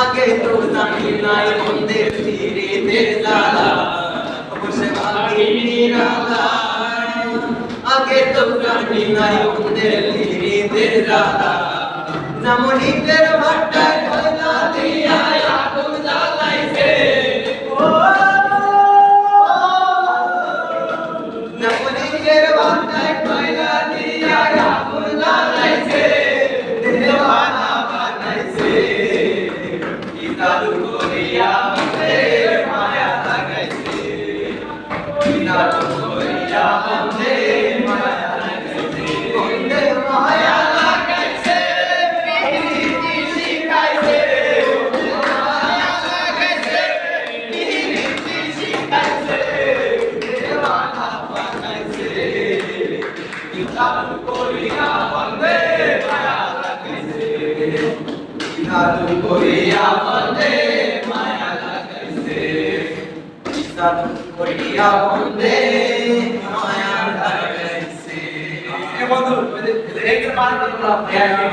আগে তো জানি নাই বন্দে ফিরে দে দাদা বসে ভাবি নিরালা আগে তো জানি নাই বন্দে ফিরে দে দাদা Una monitero. কোরিয়া বন্দে মায়া লাগাইছে সাধু কোরিয়া বন্দে মায়া লাগাইছে এ বন্ধু এই যে পার্ট তোমরা হ্যাঁ, হ্যাঁ।